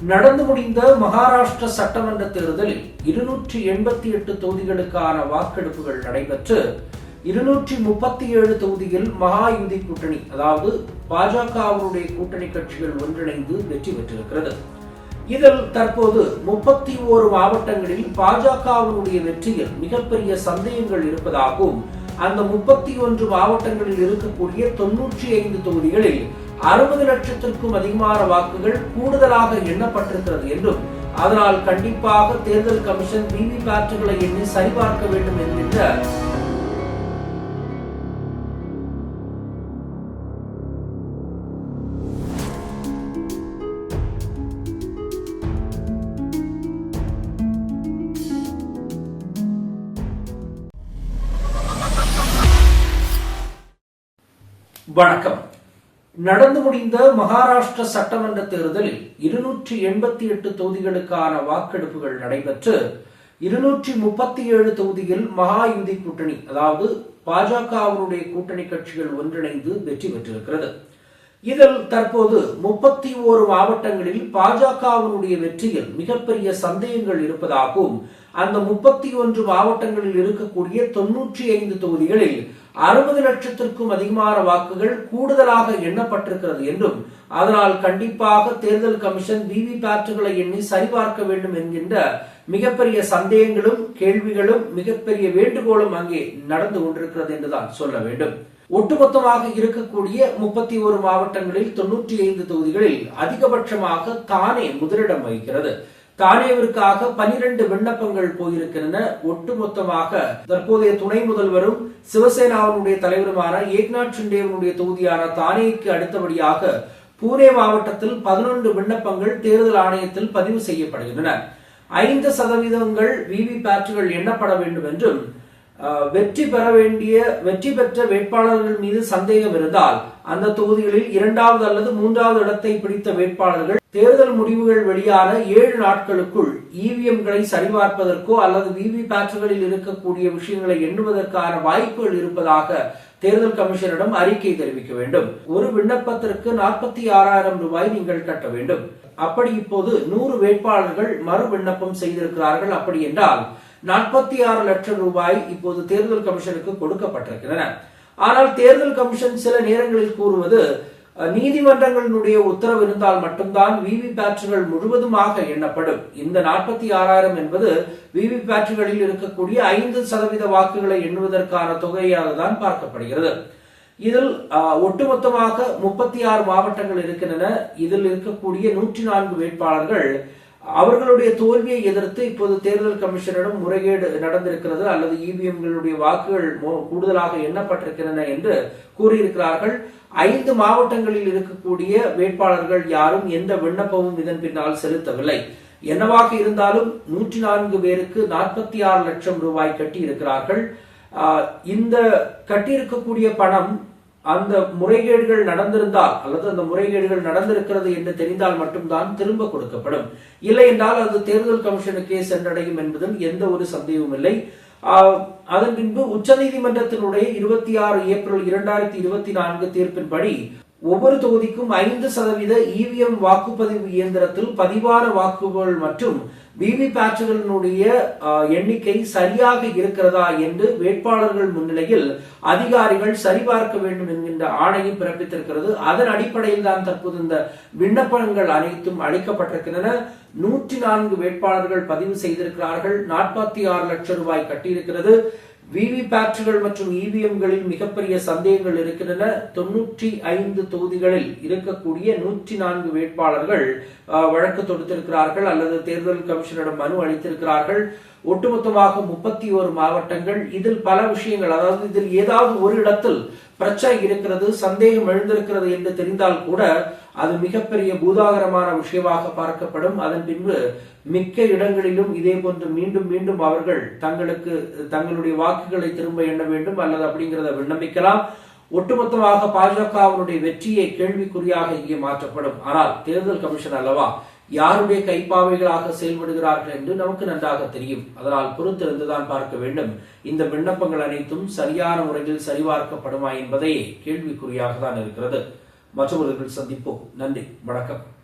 நடந்து முடிந்த மகாராஷ்டிர சட்டமன்ற தேர்தலில் இருநூற்றி எண்பத்தி எட்டு தொகுதிகளுக்கான வாக்கெடுப்புகள் நடைபெற்று இருநூற்றி முப்பத்தி ஏழு தொகுதியில் மகா யுதி கூட்டணி அதாவது பாஜகவினுடைய கூட்டணி கட்சிகள் ஒன்றிணைந்து வெற்றி பெற்றிருக்கிறது. இதில் தற்போது முப்பத்தி ஓரு மாவட்டங்களில் பாஜகவினுடைய வெற்றியில் மிகப்பெரிய சந்தேகங்கள் இருப்பதாகவும் அந்த முப்பத்தி ஒன்று மாவட்டங்களில் இருக்கக்கூடிய தொன்னூற்றி ஐந்து தொகுதிகளில் அறுபது லட்சத்திற்கும் அதிகமான வாக்குகள் கூடுதலாக எண்ணப்பட்டிருக்கிறது என்றும் அதனால் கண்டிப்பாக தேர்தல் கமிஷன் விவி பேட்டுகளை எண்ணி சரிபார்க்க வேண்டும் என்கின்ற வணக்கம். நடந்து முடிந்த மகாராஷ்டிர சட்டமன்ற தேர்தலில் இருநூற்றி எண்பத்தி எட்டு தொகுதிகளுக்கான வாக்கெடுப்புகள் நடைபெற்று இருநூற்றி முப்பத்தி ஏழு தொகுதியில் மகாயுதி கூட்டணி அதாவது பாஜகவினுடைய கூட்டணி கட்சிகள் ஒன்றிணைந்து வெற்றி பெற்றிருக்கிறது. இதில் தற்போது முப்பத்தி ஓரு மாவட்டங்களில் பாஜகவினுடைய வெற்றியில் மிகப்பெரிய சந்தேகங்கள் இருப்பதாகவும் அந்த முப்பத்தி ஒன்று மாவட்டங்களில் இருக்கக்கூடிய தொன்னூற்றி ஐந்து தொகுதிகளில் அறுபது லட்சத்திற்கும் அதிகமான வாக்குகள் கூடுதலாக எண்ணப்பட்டிருக்கிறது என்றும் அதனால் கண்டிப்பாக தேர்தல் கமிஷன் விவி பேட்டுகளை எண்ணி சரிபார்க்க வேண்டும் என்கின்ற மிகப்பெரிய சந்தேகங்களும் கேள்விகளும் மிகப்பெரிய வேண்டுகோளும் அங்கே நடந்து கொண்டிருக்கிறது என்றுதான் சொல்ல வேண்டும். ஒட்டுமொத்தமாக இருக்கக்கூடிய முப்பத்தி ஒரு மாவட்டங்களில் தொன்னூற்றி ஐந்து தொகுதிகளில் அதிகபட்சமாக தானே முதலிடம் வகிக்கிறது. தானேவிற்காக பனிரெண்டு விண்ணப்பங்கள் போயிருக்கின்றன. ஒட்டுமொத்தமாக தற்போதைய துணை முதல்வரும் சிவசேனாவினுடைய தலைவருமான ஏக்நாத் ஷிண்டேவனுடைய தொகுதியான தானேக்கு அடுத்தபடியாக பூனே மாவட்டத்தில் பதினொன்று விண்ணப்பங்கள் தேர்தல் ஆணையத்தில் பதிவு செய்யப்படுகின்றன. ஐந்து சதவீதங்கள் விவி பேட்டுகள் எண்ணப்பட வேண்டும் என்றும் வெற்றி பெற வேண்டிய வெற்றி பெற்ற வேட்பாளர்கள் மீது சந்தேகம் இருந்தால் அந்த தொகுதிகளில் இரண்டாவது அல்லது மூன்றாவது இடத்தை பிடித்த வேட்பாளர்கள் தேர்தல் முடிவுகள் வெளியான ஏழு நாட்களுக்குள் இவிஎம்களை சரிபார்ப்பதற்கோ அல்லது விவி பேட்டுகளில் இருக்கக்கூடிய விஷயங்களை எண்ணுவதற்கான வாய்ப்புகள் இருப்பதாக தேர்தல் கமிஷனிடம் அறிக்கை தெரிவிக்க வேண்டும். ஒரு விண்ணப்பத்திற்கு நாற்பத்தி ஆறாயிரம் ரூபாய் நீங்கள் கட்ட வேண்டும். அப்படி இப்போது நூறு வேட்பாளர்கள் மறு விண்ணப்பம் செய்திருக்கிறார்கள். அப்படி என்றால் நாற்பத்தி ஆறு லட்சம் ரூபாய் இப்போது தேர்தல் கமிஷனுக்கு கொடுக்கப்பட்டிருக்கின்றன. ஆனால் தேர்தல் கமிஷன் சில நேரங்களில் கூறுவது நீதிமன்றங்களினுடைய உத்தரவு இருந்தால் மட்டும்தான் விவி பேட்டுகள் முழுவதுமாக எண்ணப்படும். இந்த நாற்பத்தி ஆறாயிரம் என்பது விவி பேட்டுகளில் இருக்கக்கூடிய ஐந்து சதவீத வாக்குகளை எண்ணுவதற்கான தொகையாக தான் பார்க்கப்படுகிறது. இதில் ஒட்டுமொத்தமாக முப்பத்தி ஆறு மாவட்டங்கள் இருக்கின்றன. இதில் இருக்கக்கூடிய நூற்றி நான்கு வேட்பாளர்கள் அவர்களுடைய தோல்வியை எதிர்த்து இப்போது தேர்தல் கமிஷனிடம் முறைகேடு நடந்திருக்கிறது அல்லது இவிஎம்களுடைய வாக்குகள் கூடுதலாக எண்ணப்பட்டிருக்கின்றன என்று கூறியிருக்கிறார்கள். ஐந்து மாவட்டங்களில் இருக்கக்கூடிய வேட்பாளர்கள் யாரும் எந்த விண்ணப்பமும் இதன் பின்னால் செலுத்தவில்லை. என்னவாக இருந்தாலும் நூற்றி நான்கு பேருக்கு நாற்பத்தி ஆறு லட்சம் ரூபாய் கட்டி இருக்கிறார்கள் இந்த கட்டியிருக்கக்கூடிய பணம் அந்த முறைகேடுகள் நடந்திருந்தால் அல்லது அந்த முறைகேடுகள் நடந்திருக்கிறது என்று தெரிந்தால் மட்டும்தான் திரும்ப கொடுக்கப்படும். இல்லை என்றால் அது தேர்தல் கமிஷனுக்கே சென்றடையும் என்பதில் எந்த ஒரு சந்தேகமும் இல்லை. அதன் பின்பு உச்சநீதிமன்றத்தினுடைய இருபத்தி ஆறு ஏப்ரல் இரண்டாயிரத்தி இருபத்தி நான்கு தீர்ப்பின்படி ஒவ்வொரு தொகுதிக்கும் ஐந்து சதவீத இவிஎம் வாக்குப்பதிவு இயந்திரத்தில் பதிவான வாக்குகள் மற்றும் விவிபேட்டுகளினுடைய எண்ணிக்கை சரியாக இருக்கிறதா என்று வேட்பாளர்கள் முன்னிலையில் அதிகாரிகள் சரிபார்க்க வேண்டும் என்கின்ற ஆணையை பிறப்பித்திருக்கிறது. அதன் அடிப்படையில் தான் தற்போது இந்த விண்ணப்பங்கள் அனைத்தும் அளிக்கப்பட்டிருக்கின்றன. நூற்றி நான்கு வேட்பாளர்கள் பதிவு செய்திருக்கிறார்கள். நாற்பத்தி ஆறு லட்சம் ரூபாய் கட்டியிருக்கிறது. விவிபேட்டுகள் மற்றும் இவிஎம்களில் மிகப்பெரிய சந்தேகங்கள் இருக்கின்றன. தொன்னூற்றி ஐந்து தொகுதிகளில் இருக்கக்கூடிய நூற்றி நான்கு வேட்பாளர்கள் வழக்கு தொடுத்திருக்கிறார்கள் அல்லது தேர்தல் கமிஷனிடம் மனு அளித்திருக்கிறார்கள். ஒட்டுமொத்தமாக முப்பத்தி ஒரு மாவட்டங்கள். இதில் பல விஷயங்கள் அதாவது இதில் ஏதாவது ஒரு இடத்தில் பிரச்சனை இருக்கிறது சந்தேகம் எழுந்திருக்கிறது என்று தெரிந்தால் கூட அது மிகப்பெரிய பூதாகரமான விஷயமாக பார்க்கப்படும். அதன் பின்பு மிக்க இடங்களிலும் இதே போன்று மீண்டும் மீண்டும் அவர்கள் தங்களுக்கு தங்களுடைய வாக்குகளை திரும்ப எண்ண வேண்டும் அல்லது அப்படிங்கிறத விண்ணப்பிக்கலாம் ஒட்டுமொத்தமாக பாஜகவினுடைய வெற்றியை கேள்விக்குறியாக இங்கே மாற்றப்படும். ஆனால் தேர்தல் கமிஷன் அல்லவா யாருடைய கைப்பாவைகளாக செயல்படுகிறார்கள் என்று நமக்கு நன்றாக தெரியும். அதனால் பொறுத்திருந்துதான் பார்க்க வேண்டும். இந்த விண்ணப்பங்கள் அனைத்தும் சரியான முறையில் சரிபார்க்கப்படுமா என்பதே கேள்விக்குறியாக தான் இருக்கிறது. மற்றவர்கள் சந்திப்போம். நன்றி. வணக்கம்.